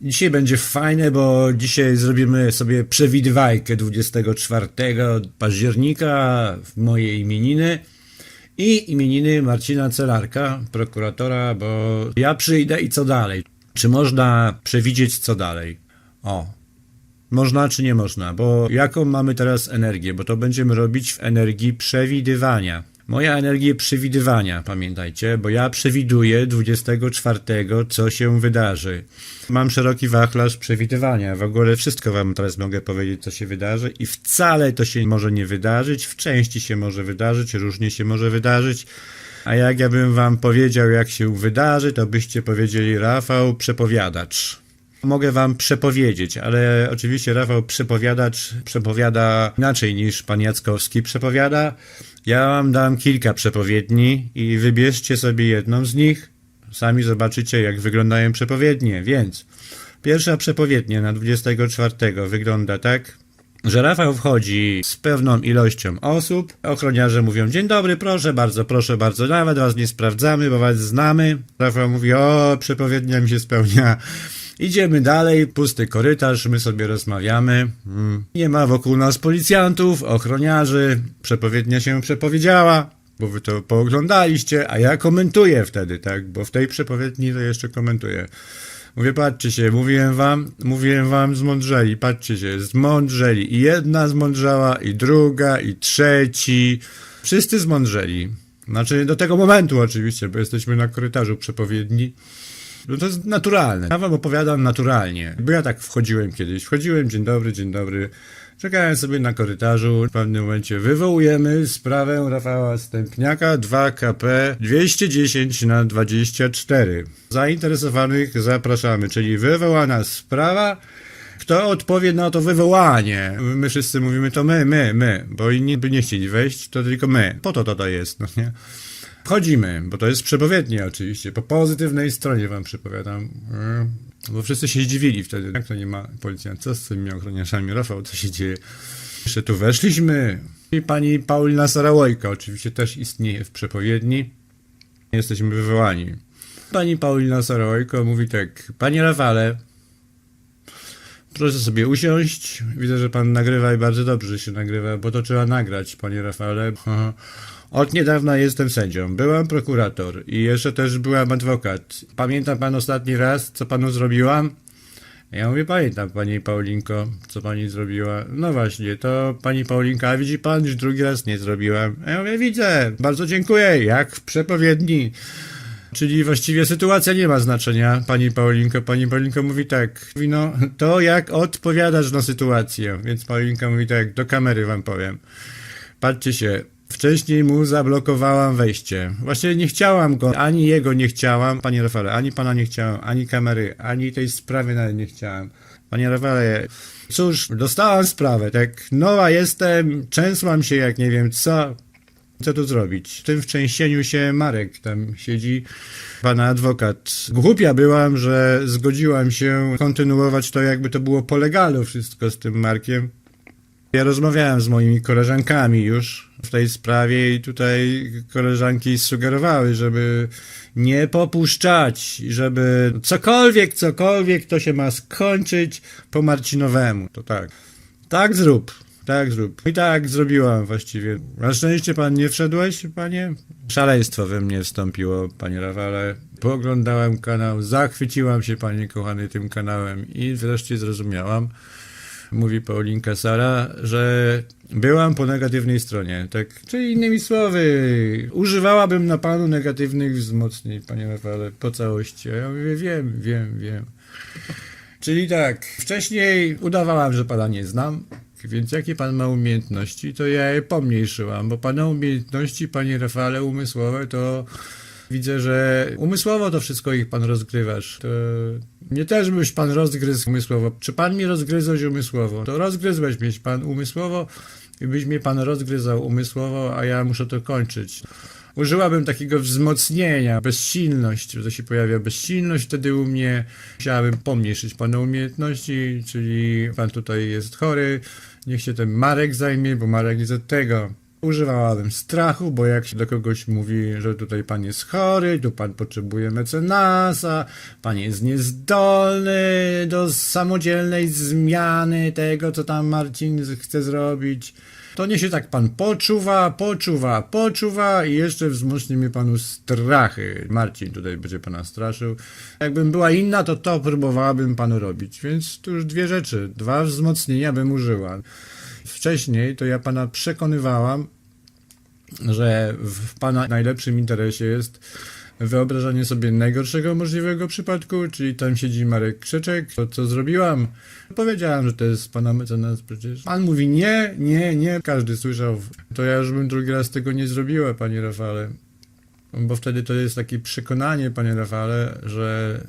Dzisiaj będzie fajne, bo dzisiaj zrobimy sobie przewidywajkę 24 października w moje imieniny i imieniny Marcina Celarka, prokuratora, bo ja przyjdę i co dalej? Czy można przewidzieć co dalej? O, można czy nie można? Bo jaką mamy teraz energię? Bo to będziemy robić w energii przewidywania. Moja energia przewidywania, pamiętajcie, bo ja przewiduję 24, co się wydarzy. Mam szeroki wachlarz przewidywania. W ogóle wszystko wam teraz mogę powiedzieć, co się wydarzy i wcale to się może nie wydarzyć. W części się może wydarzyć, różnie się może wydarzyć. A jak ja bym wam powiedział, jak się wydarzy, to byście powiedzieli Rafał, przepowiadacz. Mogę wam przepowiedzieć, ale oczywiście Rafał przepowiadacz przepowiada inaczej niż pan Jackowski przepowiada. Ja wam dam kilka przepowiedni i wybierzcie sobie jedną z nich. Sami zobaczycie, jak wyglądają przepowiednie. Więc pierwsza przepowiednia na 24 wygląda tak, że Rafał wchodzi z pewną ilością osób. Ochroniarze mówią: Dzień dobry, proszę bardzo, proszę bardzo, nawet was nie sprawdzamy, bo was znamy. Rafał mówi: O, przepowiednia mi się spełnia. Idziemy dalej, pusty korytarz, my sobie rozmawiamy. Mm. Nie ma wokół nas policjantów, ochroniarzy. Przepowiednia się przepowiedziała, bo wy to pooglądaliście, a ja komentuję wtedy, tak? Bo w tej przepowiedni to jeszcze komentuję. Mówię, patrzcie się, mówiłem wam, mówiłem wam zmądrzeli, patrzcie się, zmądrzeli. I jedna zmądrzała, i druga, i trzeci. Wszyscy zmądrzeli. Znaczy, do tego momentu oczywiście, bo jesteśmy na korytarzu przepowiedni. No to jest naturalne. Ja wam opowiadam naturalnie. Bo ja tak wchodziłem kiedyś. Wchodziłem, dzień dobry, dzień dobry. Czekałem sobie na korytarzu. W pewnym momencie wywołujemy sprawę Rafała Stępniaka 2KP 210 na 24. Zainteresowanych zapraszamy, czyli wywołana sprawa. Kto odpowie na to wywołanie? My wszyscy mówimy to my, my, my, bo inni by nie chcieli wejść, to tylko my. Po to to, to jest, no nie? Wchodzimy, bo to jest przepowiednie oczywiście. Po pozytywnej stronie wam przypowiadam. Yy, Bo wszyscy się zdziwili wtedy. Jak to nie ma policjant? Co z tymi ochroniarzami? Rafał, co się dzieje? Jeszcze tu weszliśmy. I pani Paulina Sarałojka oczywiście też istnieje w przepowiedni. Jesteśmy wywołani. Pani Paulina Sarałojko mówi tak. Panie Rafale, proszę sobie usiąść. Widzę, że pan nagrywa i bardzo dobrze się nagrywa, bo to trzeba nagrać, panie Rafale. Od niedawna jestem sędzią. Byłam prokurator i jeszcze też byłam adwokat. Pamięta pan ostatni raz, co panu zrobiłam? Ja mówię, pamiętam pani Paulinko, co pani zrobiła. No właśnie, to pani Paulinka, a widzi pan, już drugi raz nie zrobiłam. Ja mówię, widzę, bardzo dziękuję, jak w przepowiedni. Czyli właściwie sytuacja nie ma znaczenia, pani Paulinko. Pani Paulinko mówi tak, mówi, no to jak odpowiadasz na sytuację. Więc Paulinka mówi tak, do kamery wam powiem. Patrzcie się, Wcześniej mu zablokowałam wejście. Właśnie nie chciałam go, ani jego nie chciałam, panie Rafale, ani pana nie chciałam, ani kamery, ani tej sprawy nawet nie chciałam. Panie Rafale, cóż, dostałam sprawę, tak nowa jestem, częsłam się jak nie wiem co. Co tu zrobić? W tym wczęścieniu się Marek tam siedzi, pana adwokat. Głupia byłam, że zgodziłam się kontynuować to, jakby to było po legalu wszystko z tym Markiem. Ja rozmawiałem z moimi koleżankami już w tej sprawie i tutaj koleżanki sugerowały, żeby nie popuszczać, żeby cokolwiek, cokolwiek to się ma skończyć po Marcinowemu. To tak. Tak zrób. Tak zrób. I tak zrobiłam właściwie. Na szczęście pan nie wszedłeś, panie? Szaleństwo we mnie wstąpiło, panie Rafale. Poglądałem kanał, zachwyciłam się, panie kochany, tym kanałem i wreszcie zrozumiałam, mówi Paulinka Sara, że byłam po negatywnej stronie, tak? Czyli innymi słowy, używałabym na panu negatywnych wzmocnień, panie Rafale, po całości. A ja mówię, wiem, wiem, wiem. Czyli tak, wcześniej udawałam, że pana nie znam, więc jakie pan ma umiejętności, to ja je pomniejszyłam, bo pana umiejętności, panie Rafale, umysłowe, to widzę, że umysłowo to wszystko ich pan rozgrywasz. To mnie też byś pan rozgryzł umysłowo. Czy pan mnie rozgryzłeś umysłowo? To rozgryzłeś mnie pan umysłowo i byś mnie pan rozgryzał umysłowo, a ja muszę to kończyć. Użyłabym takiego wzmocnienia, bezsilność, to się pojawia bezsilność wtedy u mnie. Chciałabym pomniejszyć pana umiejętności, czyli pan tutaj jest chory, niech się ten Marek zajmie, bo Marek jest od tego. Używałabym strachu, bo jak się do kogoś mówi, że tutaj pan jest chory, tu pan potrzebuje mecenasa, pan jest niezdolny do samodzielnej zmiany tego, co tam Marcin chce zrobić, to nie się tak pan poczuwa, poczuwa, poczuwa i jeszcze wzmocni mnie panu strachy. Marcin tutaj będzie pana straszył. Jakbym była inna, to to próbowałabym panu robić. Więc tu już dwie rzeczy, dwa wzmocnienia bym użyła. Wcześniej to ja pana przekonywałam, że w pana najlepszym interesie jest wyobrażanie sobie najgorszego możliwego przypadku, czyli tam siedzi Marek Krzeczek. To co zrobiłam? Powiedziałam, że to jest pana mecenas przecież. Pan mówi nie, nie, nie. Każdy słyszał. To ja już bym drugi raz tego nie zrobiła, panie Rafale. Bo wtedy to jest takie przekonanie, panie Rafale, że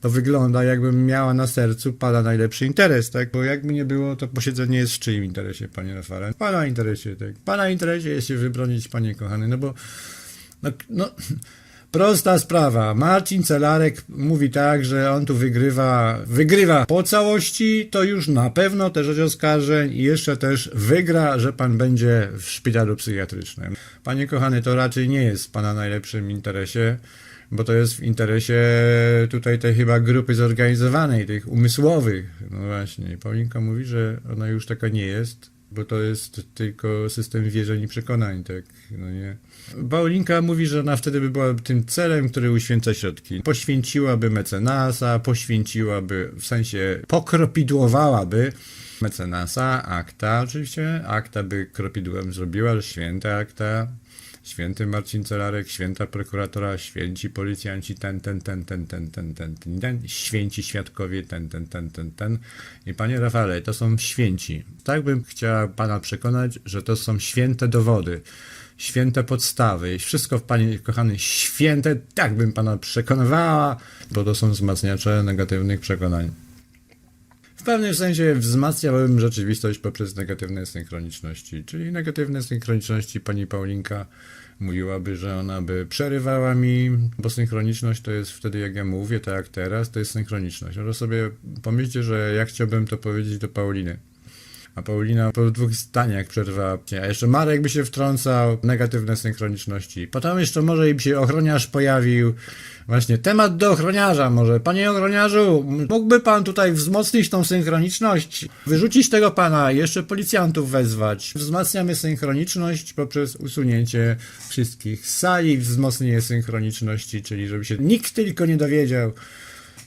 to wygląda jakbym miała na sercu pana najlepszy interes, tak? Bo jakby nie było, to posiedzenie jest w czyim interesie, panie Rafale? Pana interesie, tak? Pana interesie jest się wybronić, panie kochany, no bo no, no, prosta sprawa. Marcin Celarek mówi tak, że on tu wygrywa, wygrywa po całości, to już na pewno te rzecz oskarżeń i jeszcze też wygra, że pan będzie w szpitalu psychiatrycznym. Panie kochany, to raczej nie jest w pana najlepszym interesie, bo to jest w interesie tutaj tej chyba grupy zorganizowanej, tych umysłowych. No właśnie, Paulinka mówi, że ona już taka nie jest, bo to jest tylko system wierzeń i przekonań, tak, no nie. Paulinka mówi, że ona wtedy by była tym celem, który uświęca środki. Poświęciłaby mecenasa, poświęciłaby, w sensie pokropidłowałaby mecenasa, akta oczywiście, akta by kropidłem zrobiła, ale święte akta, święty Marcin Celarek, święta prokuratora, święci policjanci, ten, ten, ten, ten, ten, ten, ten, ten, ten, święci świadkowie, ten, ten, ten, ten, ten. I panie Rafale, to są święci. Tak bym chciała pana przekonać, że to są święte dowody, święte podstawy, wszystko panie kochany święte, tak bym pana przekonywała, bo to są wzmacniacze negatywnych przekonań. W pewnym sensie wzmacniałbym rzeczywistość poprzez negatywne synchroniczności, czyli negatywne synchroniczności pani Paulinka mówiłaby, że ona by przerywała mi, bo synchroniczność to jest wtedy jak ja mówię, tak jak teraz, to jest synchroniczność. No to sobie pomyślcie, że ja chciałbym to powiedzieć do Pauliny. A Paulina po dwóch zdaniach przerwała. A jeszcze Marek by się wtrącał, negatywne synchroniczności. Potem jeszcze może i się ochroniarz pojawił. Właśnie temat do ochroniarza może. Panie ochroniarzu, mógłby pan tutaj wzmocnić tą synchroniczność? Wyrzucić tego pana, jeszcze policjantów wezwać. Wzmacniamy synchroniczność poprzez usunięcie wszystkich sali, wzmocnienie synchroniczności, czyli żeby się nikt tylko nie dowiedział.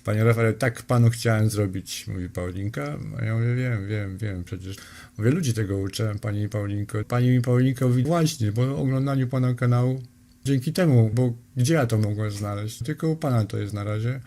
Panie Rafale, tak panu chciałem zrobić, mówi Paulinka. A ja mówię, wiem, wiem, wiem, przecież. Mówię, ludzi tego uczę, pani Paulinko. Pani mi Paulinka mówi, właśnie, po oglądaniu pana kanału, dzięki temu, bo gdzie ja to mogłem znaleźć? Tylko u pana to jest na razie.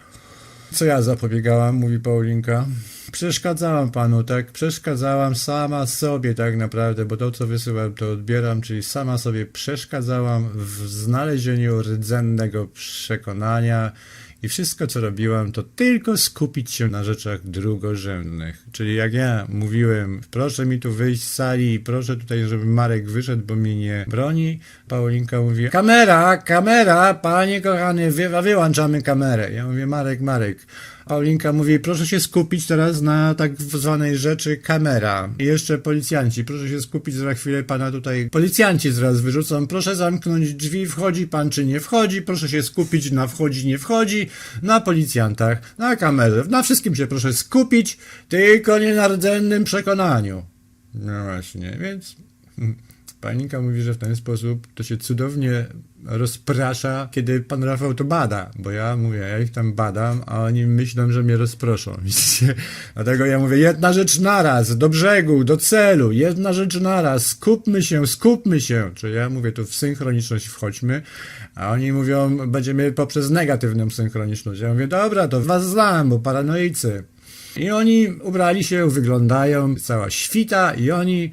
Co ja zapobiegałam, mówi Paulinka. Przeszkadzałam panu, tak? Przeszkadzałam sama sobie tak naprawdę, bo to co wysyłam to odbieram, czyli sama sobie przeszkadzałam w znalezieniu rdzennego przekonania i wszystko co robiłam to tylko skupić się na rzeczach drugorzędnych. Czyli jak ja mówiłem, proszę mi tu wyjść z sali, proszę tutaj, żeby Marek wyszedł, bo mnie nie broni, Paulinka mówi, kamera, kamera, panie kochany, wy, wyłączamy kamerę. Ja mówię, Marek, Marek. Paulinka mówi, proszę się skupić teraz na tak zwanej rzeczy kamera. I jeszcze policjanci, proszę się skupić, za chwilę pana tutaj policjanci zaraz wyrzucą, proszę zamknąć drzwi, wchodzi pan czy nie wchodzi, proszę się skupić na wchodzi, nie wchodzi, na policjantach, na kamerze, na wszystkim się proszę skupić, tylko nie na rdzennym przekonaniu. No właśnie, więc Panika mówi, że w ten sposób to się cudownie rozprasza, kiedy pan Rafał to bada, bo ja mówię, ja ich tam badam, a oni myślą, że mnie rozproszą. Widzicie? Dlatego ja mówię, jedna rzecz naraz, do brzegu, do celu, jedna rzecz naraz, skupmy się, skupmy się. Czyli ja mówię, tu w synchroniczność wchodźmy, a oni mówią, będziemy poprzez negatywną synchroniczność. Ja mówię, dobra, to was znam, bo paranoicy. I oni ubrali się, wyglądają, cała świta i oni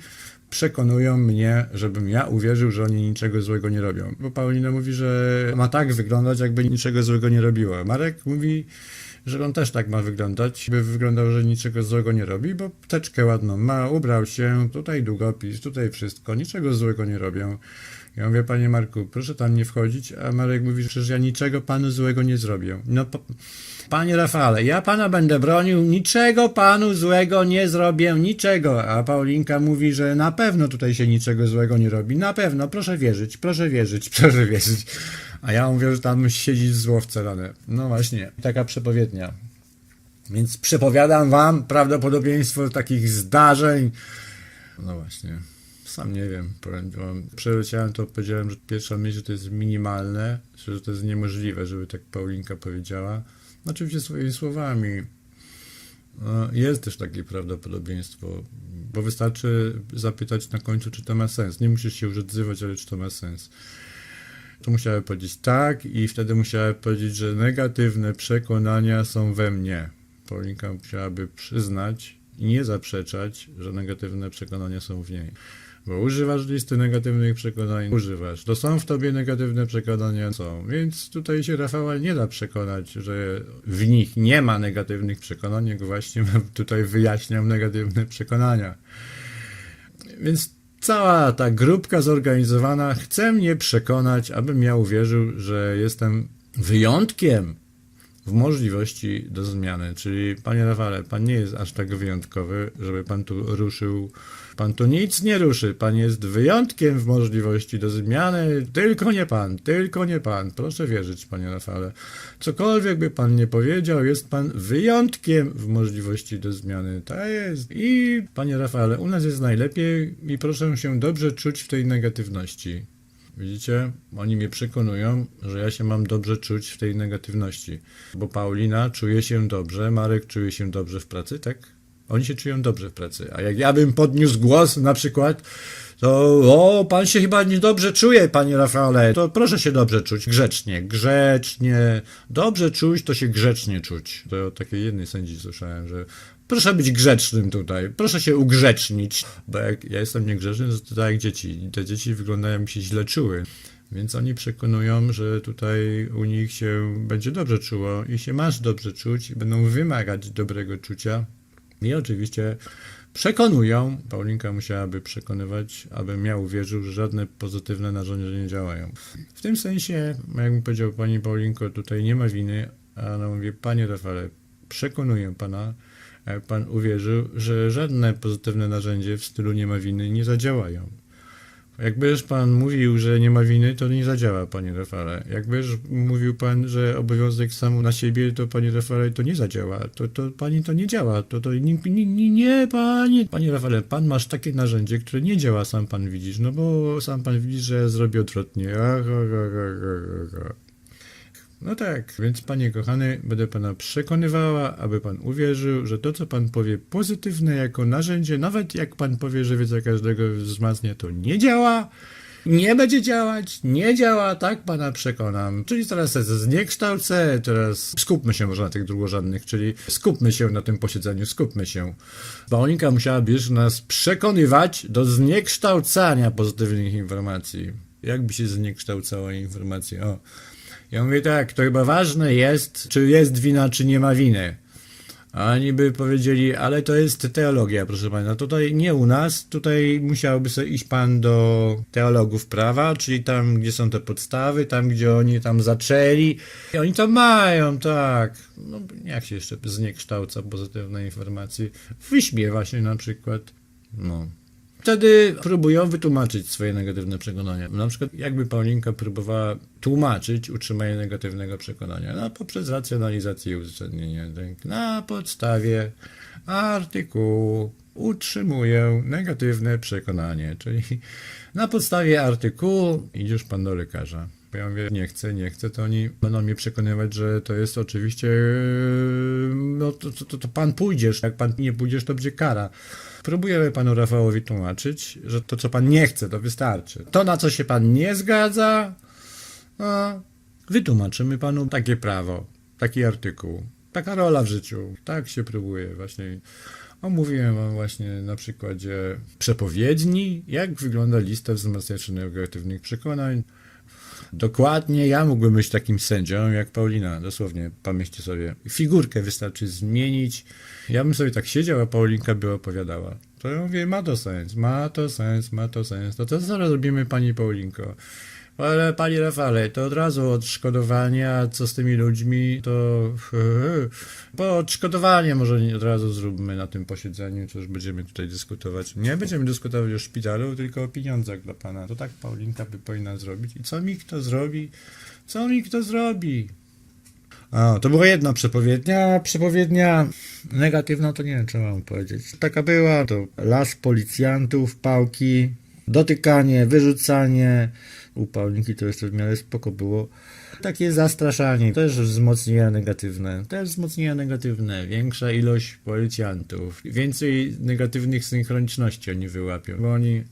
przekonują mnie, żebym ja uwierzył, że oni niczego złego nie robią. Bo Paulina mówi, że ma tak wyglądać, jakby niczego złego nie robiła. Marek mówi, że on też tak ma wyglądać, by wyglądał, że niczego złego nie robi, bo teczkę ładną ma, ubrał się, tutaj długopis, tutaj wszystko, niczego złego nie robią. Ja mówię, panie Marku, proszę tam nie wchodzić, a Marek mówi, że ja niczego panu złego nie zrobię. No, po, panie Rafale, ja pana będę bronił, niczego panu złego nie zrobię, niczego. A Paulinka mówi, że na pewno tutaj się niczego złego nie robi, na pewno, proszę wierzyć, proszę wierzyć, proszę wierzyć. A ja mówię, że tam siedzi zło wcelone. No właśnie, taka przepowiednia. Więc przepowiadam wam prawdopodobieństwo takich zdarzeń. No właśnie, sam nie wiem. Przeleciałem to, powiedziałem, że pierwsza myśl, że to jest minimalne, że to jest niemożliwe, żeby tak Paulinka powiedziała. Oczywiście swoimi słowami. No, Jest też takie prawdopodobieństwo, bo wystarczy zapytać na końcu, czy to ma sens. Nie musisz się już odzywać, ale czy to ma sens. To musiałem powiedzieć tak i wtedy musiałem powiedzieć, że negatywne przekonania są we mnie. Paulinka musiałaby przyznać i nie zaprzeczać, że negatywne przekonania są w niej. Bo używasz listy negatywnych przekonań, używasz. To są w tobie negatywne przekonania, są. Więc tutaj się Rafała nie da przekonać, że w nich nie ma negatywnych przekonań, jak właśnie tutaj wyjaśniam negatywne przekonania. Więc cała ta grupka zorganizowana chce mnie przekonać, abym ja uwierzył, że jestem wyjątkiem w możliwości do zmiany. Czyli, panie Rafale, pan nie jest aż tak wyjątkowy, żeby pan tu ruszył. Pan tu nic nie ruszy. Pan jest wyjątkiem w możliwości do zmiany. Tylko nie pan, tylko nie pan. Proszę wierzyć, panie Rafale. Cokolwiek by pan nie powiedział, jest pan wyjątkiem w możliwości do zmiany. Tak jest. I, panie Rafale, u nas jest najlepiej i proszę się dobrze czuć w tej negatywności. Widzicie? Oni mnie przekonują, że ja się mam dobrze czuć w tej negatywności. Bo Paulina czuje się dobrze, Marek czuje się dobrze w pracy, tak? Oni się czują dobrze w pracy. A jak ja bym podniósł głos na przykład, to o, pan się chyba niedobrze czuje, panie Rafale. To proszę się dobrze czuć, grzecznie, grzecznie. Dobrze czuć, to się grzecznie czuć. To od takiej jednej sędzi słyszałem, że proszę być grzecznym tutaj, proszę się ugrzecznić. Bo jak ja jestem niegrzeczny, to tak jak dzieci. Te dzieci wyglądają mi się źle czuły. Więc oni przekonują, że tutaj u nich się będzie dobrze czuło i się masz dobrze czuć i będą wymagać dobrego czucia. I oczywiście przekonują, Paulinka musiałaby przekonywać, abym ja uwierzył, że żadne pozytywne narzędzia nie działają. W tym sensie, jakbym powiedział pani Paulinko, tutaj nie ma winy, a ona mówi, panie Rafale, przekonuję pana, pan uwierzył, że żadne pozytywne narzędzie w stylu nie ma winy nie zadziałają. Jakbyż pan mówił, że nie ma winy, to nie zadziała, panie Rafale. Jakbyż mówił pan, że obowiązek sam na siebie, to panie Rafale, to nie zadziała. To, to pani to nie działa. To, to nie, nie, nie, nie, panie. Panie Rafale, pan masz takie narzędzie, które nie działa, sam pan widzisz. No bo sam pan widzisz, że ja zrobię odwrotnie. Ach, ach, ach, ach, ach, ach. No tak, więc panie kochany, będę pana przekonywała, aby pan uwierzył, że to, co pan powie pozytywne jako narzędzie, nawet jak pan powie, że wiedza każdego wzmacnia, to nie działa, nie będzie działać, nie działa, tak pana przekonam. Czyli teraz zniekształcę, teraz skupmy się może na tych drugorzędnych, czyli skupmy się na tym posiedzeniu, skupmy się. Paulinka musiałaby już nas przekonywać do zniekształcania pozytywnych informacji. Jakby się zniekształcała informacja? O. Ja mówię tak, to chyba ważne jest, czy jest wina, czy nie ma winy. A oni by powiedzieli, ale to jest teologia, proszę pana. Tutaj nie u nas, tutaj musiałby sobie iść pan do teologów prawa, czyli tam, gdzie są te podstawy, tam, gdzie oni tam zaczęli. I oni to mają, tak. No, jak się jeszcze zniekształca pozytywne informacje? Wyśmiewa się na przykład. No. Wtedy próbują wytłumaczyć swoje negatywne przekonania. Na przykład, jakby Paulinka próbowała tłumaczyć utrzymanie negatywnego przekonania no, poprzez racjonalizację i uzasadnienie. Tak, Na podstawie artykułu utrzymuję negatywne przekonanie, czyli na podstawie artykułu idziesz pan do lekarza. Bo Ja mówię, nie chcę, nie chcę, to oni będą mnie przekonywać, że to jest oczywiście, yy, no to, to, to, to pan pójdziesz, jak pan nie pójdziesz, to będzie kara. Próbujemy panu Rafałowi tłumaczyć, że to, co pan nie chce, to wystarczy. To, na co się pan nie zgadza, no, wytłumaczymy panu takie prawo, taki artykuł, taka rola w życiu. Tak się próbuje właśnie. Omówiłem wam właśnie na przykładzie przepowiedni, jak wygląda lista wzmacniaczy negatywnych przekonań. Dokładnie ja mógłbym być takim sędzią jak Paulina, dosłownie, pomyślcie sobie. Figurkę wystarczy zmienić. Ja bym sobie tak siedział, a Paulinka by opowiadała. To ja mówię, ma to sens, ma to sens, ma to sens. To co zaraz robimy, pani Paulinko? Ale panie Rafale, to od razu odszkodowania, co z tymi ludźmi, to bo odszkodowanie może od razu zróbmy na tym posiedzeniu, to już będziemy tutaj dyskutować. Nie będziemy dyskutować o szpitalu, tylko o pieniądzach dla pana. To tak Paulinka by powinna zrobić. I co mi kto zrobi? Co mi kto zrobi? A, to była jedna przepowiednia. Przepowiednia negatywna, to nie wiem, co mam powiedzieć. Taka była, to las policjantów, pałki, dotykanie, wyrzucanie. U Paulinki to jeszcze w miarę spoko było. Takie zastraszanie, też wzmocnienia negatywne. Też wzmocnienia negatywne. Większa ilość policjantów. Więcej negatywnych synchroniczności oni wyłapią, bo oni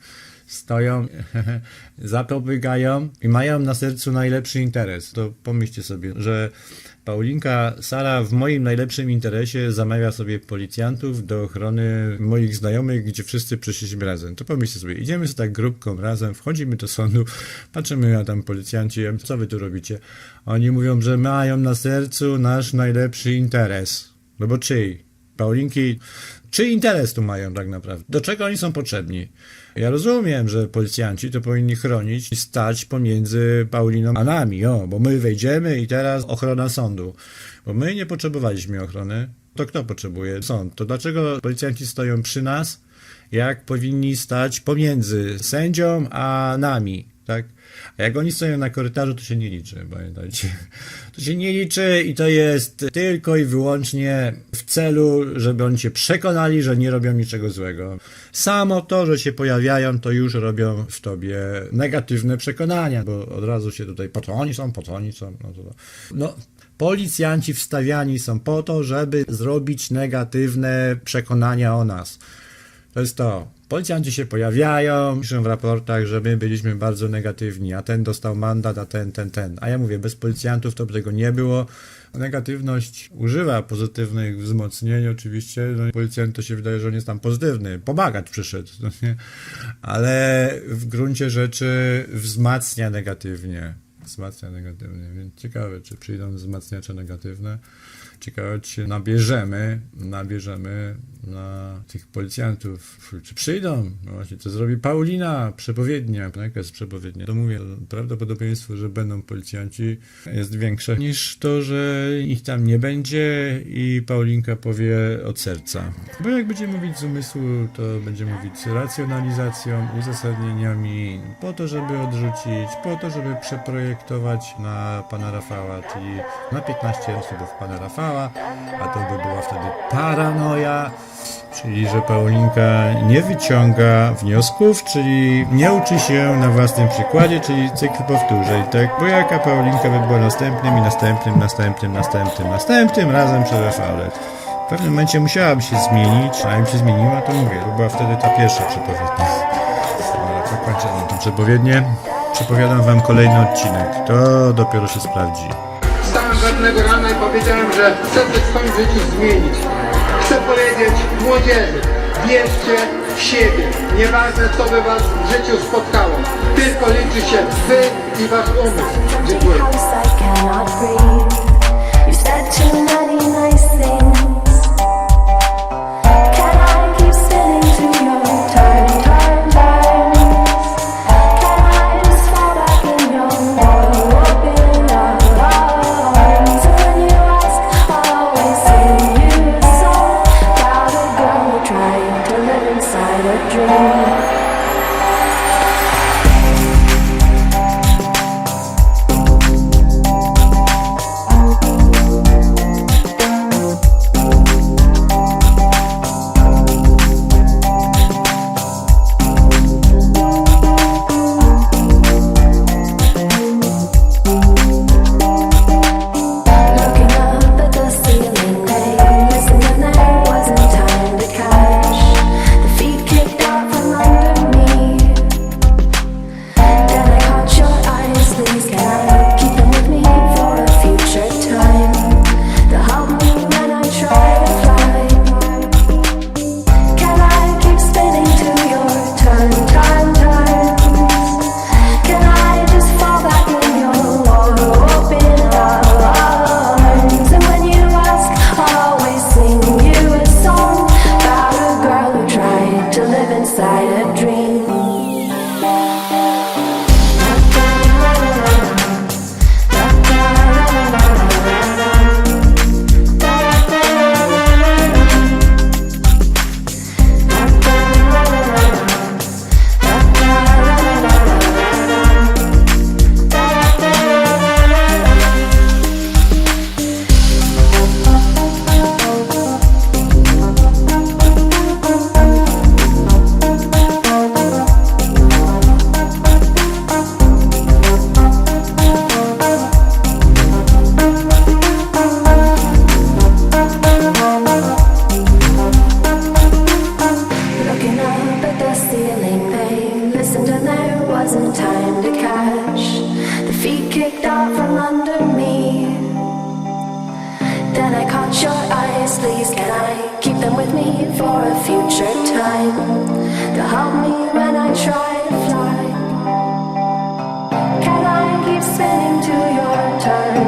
stoją, zapobiegają i mają na sercu najlepszy interes. To pomyślcie sobie, że Paulinka Sala w moim najlepszym interesie zamawia sobie policjantów do ochrony moich znajomych, gdzie wszyscy przyszliśmy razem. To pomyślcie sobie, idziemy sobie tak grupką razem, wchodzimy do sądu, patrzymy a tam policjanci, co wy tu robicie? Oni mówią, że mają na sercu nasz najlepszy interes. No bo czyj? Paulinki, czy interes tu mają tak naprawdę? Do czego oni są potrzebni? Ja rozumiem, że policjanci to powinni chronić i stać pomiędzy Pauliną a nami, o, bo my wejdziemy i teraz ochrona sądu. Bo my nie potrzebowaliśmy ochrony. To kto potrzebuje? Sąd. To dlaczego policjanci stoją przy nas, jak powinni stać pomiędzy sędzią a nami, tak? A jak oni stoją na korytarzu, to się nie liczy, pamiętajcie. To się nie liczy i to jest tylko i wyłącznie w celu, żeby oni się przekonali, że nie robią niczego złego. Samo to, że się pojawiają, to już robią w tobie negatywne przekonania, bo od razu się tutaj, po co oni są, po co oni są, no to, no, Policjanci wstawiani są po to, żeby zrobić negatywne przekonania o nas. To jest to. Policjanci się pojawiają, piszą w raportach, że my byliśmy bardzo negatywni, a ten dostał mandat, a ten, ten, ten. A ja mówię, bez policjantów to by tego nie było. Negatywność używa pozytywnych wzmocnień, oczywiście. No, policjant to się wydaje, że on jest tam pozytywny. Pomagać przyszedł, no ale w gruncie rzeczy wzmacnia negatywnie. Wzmacnia negatywnie, więc ciekawe, czy przyjdą wzmacniacze negatywne. Ciekawe, czy nabierzemy, nabierzemy na tych policjantów. Czy przyjdą? No właśnie, co zrobi Paulina, przepowiednia. Jest przepowiednia? To mówię, prawdopodobieństwo, że będą policjanci jest większe niż to, że ich tam nie będzie i Paulinka powie od serca. Bo jak będzie mówić z umysłu, to będzie mówić z racjonalizacją, uzasadnieniami, po to, żeby odrzucić, po to, żeby przeprojektować na pana Rafała, czyli na 15 osób pana Rafała, a to by była wtedy paranoja, czyli że Paulinka nie wyciąga wniosków, czyli nie uczy się na własnym przykładzie, czyli cykl powtórzeń, tak? Bo jaka Paulinka by była następnym i następnym, następnym, następnym, następnym razem przy Rafale. W pewnym momencie musiałaby się zmienić, a jak się zmieniła, to mówię, to była wtedy ta pierwsza przepowiednia. Dobra, zakończę tą przepowiednię. Przepowiadam wam kolejny odcinek. To dopiero się sprawdzi. Wstałem pewnego rana i powiedziałem, że chcę coś w swoim życiu zmienić. Chcę powiedzieć młodzieży, wierzcie w siebie. Nieważne co by was w życiu spotkało. Tylko liczy się wy i wasz umysł. Dziękuję.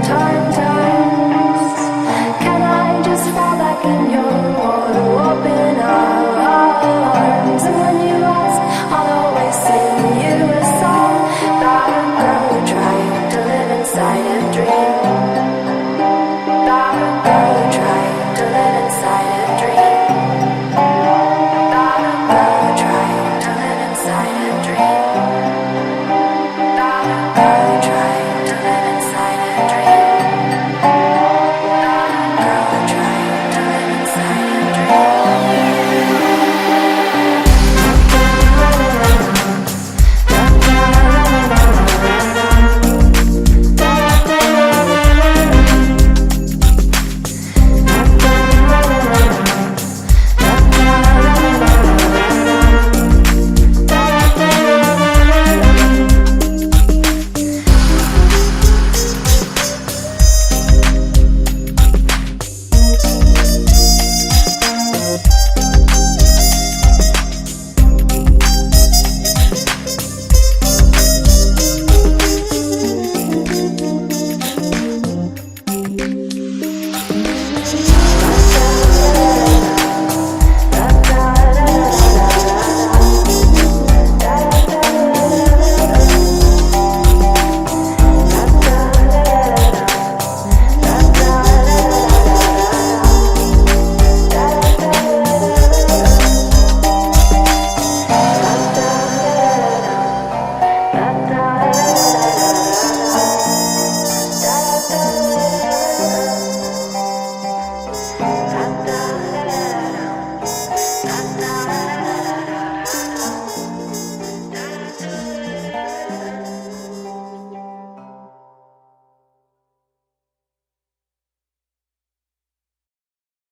Can I